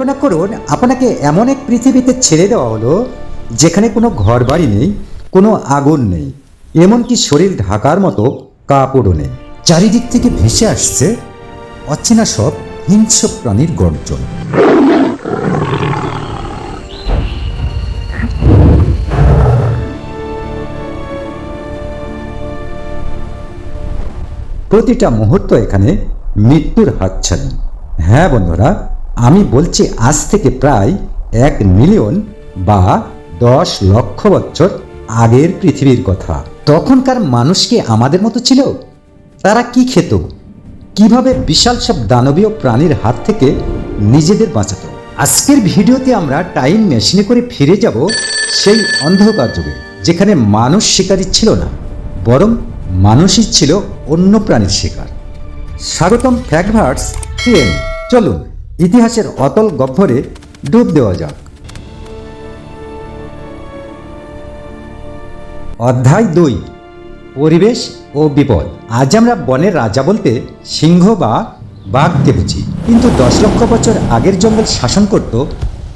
কল্পনা করুন, আপনাকে এমন এক পৃথিবীতে ছেড়ে দেওয়া হলো, যেখানে কোনো ঘর বাড়ি নেই, কোনো আগুন নেই, এমনকি শরীর ঢাকার মতো কাপড়ও নেই। চারিদিক থেকে ভেসে আসছে অচেনা সব হিংস্র প্রাণীর গর্জন। প্রতিটা মুহূর্ত এখানে মৃত্যুর হাতছানি। হ্যাঁ বন্ধুরা আমি বলছি আজ থেকে প্রায় এক মিলিয়ন বা দশ লক্ষ বছর আগের পৃথিবীর কথা। তখনকার মানুষ কি আমাদের মতো ছিল? তারা কি খেত? কীভাবে বিশাল সব দানবীয় প্রাণীর হাত থেকে নিজেদের বাঁচাতো? আজকের ভিডিওতে আমরা টাইম মেশিনে করে ফিরে যাব সেই অন্ধকার যুগে, যেখানে মানুষ শিকারী ছিল না, বরং মানুষই ছিল অন্য প্রাণীর শিকার। স্বাগতম ফ্যাক্টভার্স টেন চলুন। ইতিহাসের অতল গহ্বরে ডুব দেওয়া যাক। অধ্যায় দুই, পরিবেশ ও বিপদ। আজ আমরা বনের রাজা বলতে সিংহ বা বাঘকে বুঝি। কিন্তু দশ লক্ষ বছর আগের জঙ্গল শাসন করত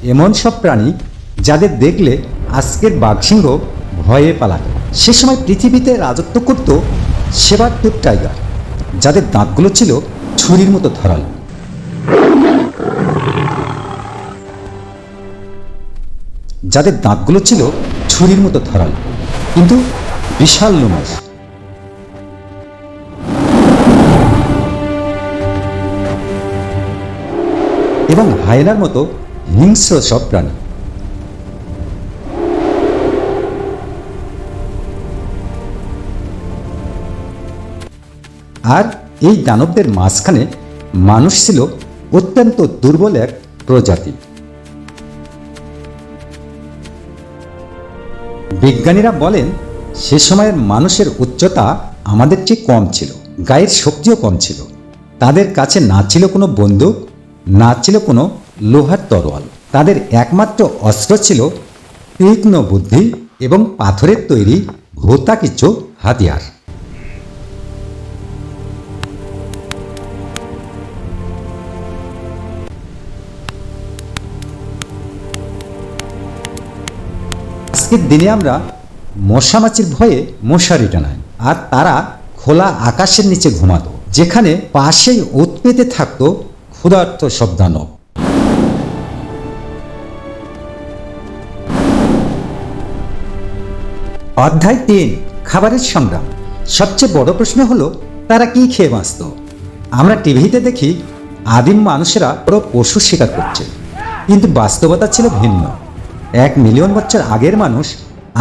এমন সব প্রাণী যাদের দেখলে আজকের বাঘ সিংহ ভয়ে পালাত। সে সময় পৃথিবীতে রাজত্ব করত সেবার টুপ টাইগার যাদের দাঁতগুলো ছিল ছুরির মতো ধরালো। যাদের দাঁতগুলো ছিল ছুরির মতো ধরালো, কিন্তু বিশাল লোমশ এবং হায়নার মতো হিংস্র সব প্রাণী। আর এই দানবদের মাঝখানে মানুষ ছিল অত্যন্ত দুর্বল এক প্রজাতি। বিজ্ঞানীরা বলেন, সে সময়ের মানুষের উচ্চতা আমাদের চেয়ে কম ছিল, গায়ের শক্তিও কম ছিল। তাদের কাছে না ছিল কোনো বন্দুক, না ছিল কোনো লোহার তরোয়াল। তাদের একমাত্র অস্ত্র ছিল তীক্ষ্ণ বুদ্ধি এবং পাথরের তৈরি ভোতা কিছু হাতিয়ার। আজকের দিনে আমরা মশামাছির ভয়ে মশারি টানাই। আর তারা খোলা আকাশের নিচে ঘুমাতো, যেখানে পাশেই ওত পেতে থাকতো ক্ষুধার্ত সব দানব অধ্যায় তিন, খাবারের সংগ্রাম। সবচেয়ে বড় প্রশ্ন হলো, তারা কি খেয়ে বাঁচত? আমরা টিভিতে দেখি, আদিম মানুষেরা বড় পশু শিকার করছে। কিন্তু বাস্তবতা ছিল ভিন্ন। এক মিলিয়ন বছর আগের মানুষ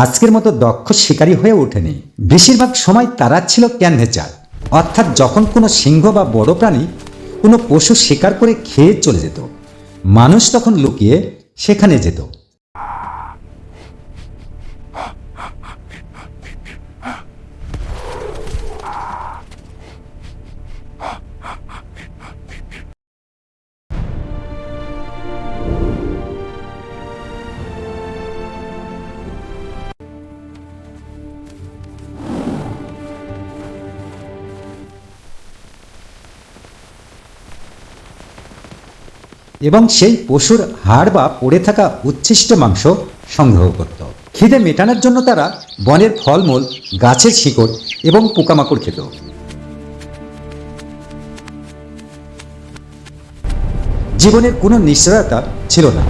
আজকের মতো দক্ষ শিকারী হয়ে ওঠেনি। বেশিরভাগ সময় তারা ছিল ক্যানভেচার। অর্থাৎ যখন কোনো সিংহ বা বড় প্রাণী কোনো পশু শিকার করে খেয়ে চলে যেত, মানুষ তখন লুকিয়ে সেখানে যেত। এবং সেই পশুর হাড় বা পড়ে থাকা উচ্ছিষ্ট মাংস সংগ্রহ করত। খিদে মেটানোর জন্য তারা বনের ফলমূল, গাছের শিকড় এবং পোকামাকড় খেত। জীবনের কোনো নিশ্চয়তা ছিল না।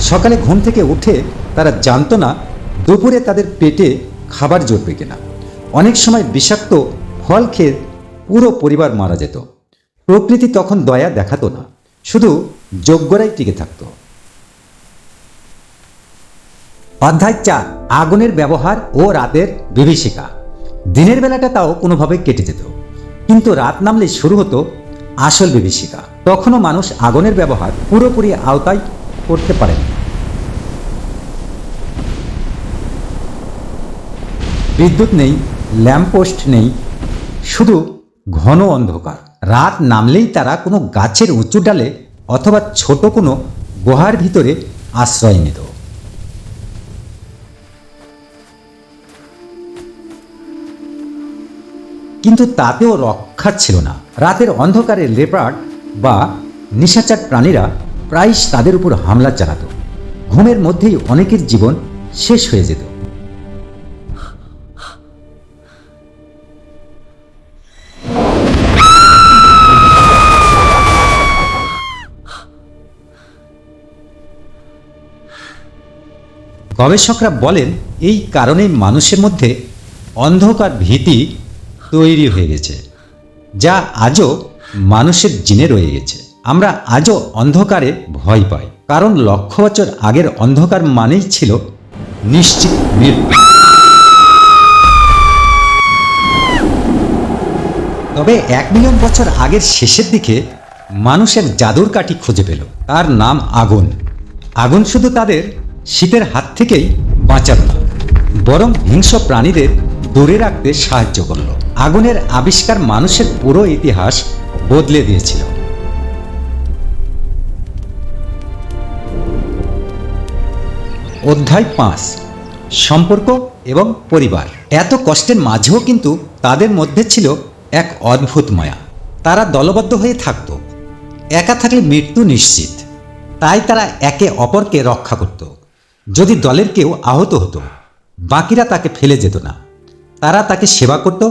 সকালে ঘুম থেকে উঠে তারা জানতো না, দুপুরে তাদের পেটে খাবার জুটবে কিনা। অনেক সময় বিষাক্ত ফল খেয়ে পুরো পরিবার মারা যেত। প্রকৃতি তখন দয়া দেখাতো না। শুধু যোগ্যরাই টিকে থাকত। অধ্যায় চার, আগুনের ব্যবহার ও রাতের বিভীষিকা। দিনের বেলাটা তাও কোনোভাবে কেটে যেত, কিন্তু রাত নামলে শুরু হতো আসল বিভীষিকা। তখনও মানুষ আগুনের ব্যবহার পুরোপুরি আওতায় করতে পারেন। বিদ্যুৎ নেই, ল্যাম্পপোস্ট নেই, শুধু ঘন অন্ধকার। রাত নামলেই তারা কোনো গাছের উঁচু ডালে অথবা ছোট কোনো গুহার ভিতরে আশ্রয় নিত। কিন্তু তাতেও রক্ষা ছিল না। রাতের অন্ধকারে লেপার্ড বা নিশাচার প্রাণীরা প্রায় তাদের উপর হামলা চালাতো। ঘুমের মধ্যেই অনেকের জীবন শেষ হয়ে যেত। গবেষকরা বলেন, এই কারণেই মানুষের মধ্যে অন্ধকার ভীতি তৈরি হয়ে গেছে, যা আজও মানুষের জিনে রয়ে গেছে। আমরা আজও অন্ধকারে ভয় পাই, কারণ লক্ষ বছর আগের অন্ধকার মানেই ছিল নিশ্চিত মৃত্যু। তবে এক মিলিয়ন বছর আগের শেষের দিকে মানুষের জাদুর কাঠি খুঁজে পেল, তার নাম আগুন। আগুন শুধু তাদের শীতের হাত থেকেই বাঁচাল না বরং হিংস্র প্রাণীদের দূরে রাখতে সাহায্য করল। আগুনের আবিষ্কার মানুষের পুরো ইতিহাস বদলে দিয়েছিল। অধ্যায় পাঁচ, সম্পর্ক এবং পরিবার। এত কষ্টের মাঝেও কিন্তু তাদের মধ্যে ছিল এক অদ্ভুত মায়া। তারা দলবদ্ধ হয়ে থাকত। একা থাকলে মৃত্যু নিশ্চিত। তাই তারা একে অপরকে রক্ষা করত। যদি দলের কেউ আহত হতো, বাকিরা তাকে ফেলে যেত না। তারা তাকে সেবা করত,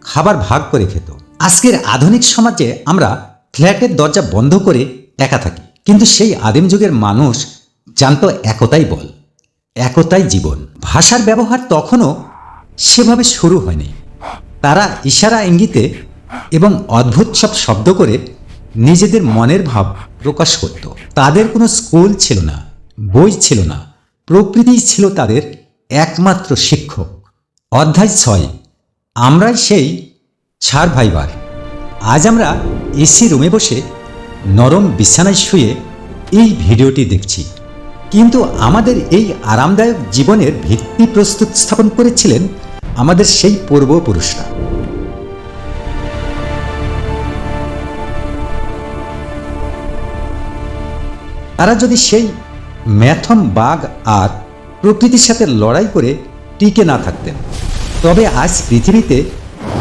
খাবার ভাগ করে খেত। আজকের আধুনিক সমাজে আমরা ফ্ল্যাটের দরজা বন্ধ করে একা থাকি। কিন্তু সেই আদিম যুগের মানুষ জানত একতাই বল, একতাই জীবন। ভাষার ব্যবহার তখনও সেভাবে শুরু হয়নি। তারা ইশারা ইঙ্গিতে এবং অদ্ভুত সব শব্দ করে নিজেদের মনের ভাব প্রকাশ করত। তাদের কোনো স্কুল ছিল না, বই ছিল না প্রকৃতিই ছিল তাদের একমাত্র শিক্ষক। অধ্যায় ছয়, আমরাই সেই সারভাইভার। আজ আমরা এসি রুমে বসে নরম বিছানায় শুয়ে এই ভিডিওটি দেখছি। কিন্তু আমাদের এই আরামদায়ক জীবনের ভিত্তি প্রস্তুত স্থাপন করেছিলেন আমাদের সেই পূর্বপুরুষরা। তারা যদি সেই ম্যাথম বাঘ আর প্রকৃতির সাথে লড়াই করে টিকে না থাকতেন। তবে আজ পৃথিবীতে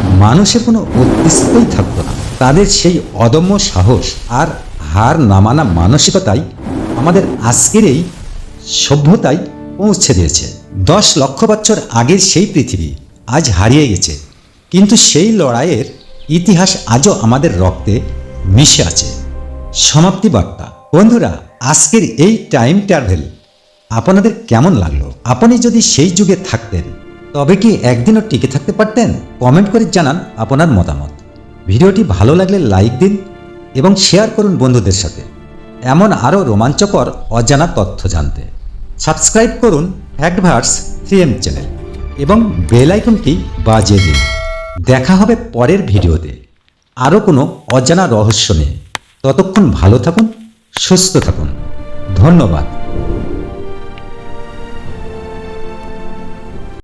মানুষের কোনো অস্তিত্বই থাকতো না। তাদের সেই অদম্য সাহস আর হার নামানা মানসিকতাই আমাদের আজকের এই সভ্যতায় পৌঁছে দিয়েছে। দশ লক্ষ বছর আগের সেই পৃথিবী আজ হারিয়ে গেছে। কিন্তু সেই লড়াইয়ের ইতিহাস আজও আমাদের রক্তে মিশে আছে। সমাপ্তি বার্তা। বন্ধুরা আজকের এই টাইম ট্রাভেল আপনাদের কেমন লাগল? আপনি যদি সেই যুগে থাকতেন, তবে কি একদিনও টিকে থাকতে পারতেন? কমেন্ট করে জানান আপনার মতামত। ভিডিওটি ভালো লাগলে লাইক দিন এবং শেয়ার করুন বন্ধুদের সাথে। এমন আরও রোমাঞ্চকর, অজানা তথ্য জানতে। সাবস্ক্রাইব করুন অ্যাডভার্স থ্রিএম চ্যানেল এবং বেল আইকনটি বাজিয়ে দিন। দেখা হবে পরের ভিডিওতে। আরও কোনো অজানা রহস্য নিয়ে। ততক্ষণ ভালো থাকুন সুস্থ থাকুন। ধন্যবাদ।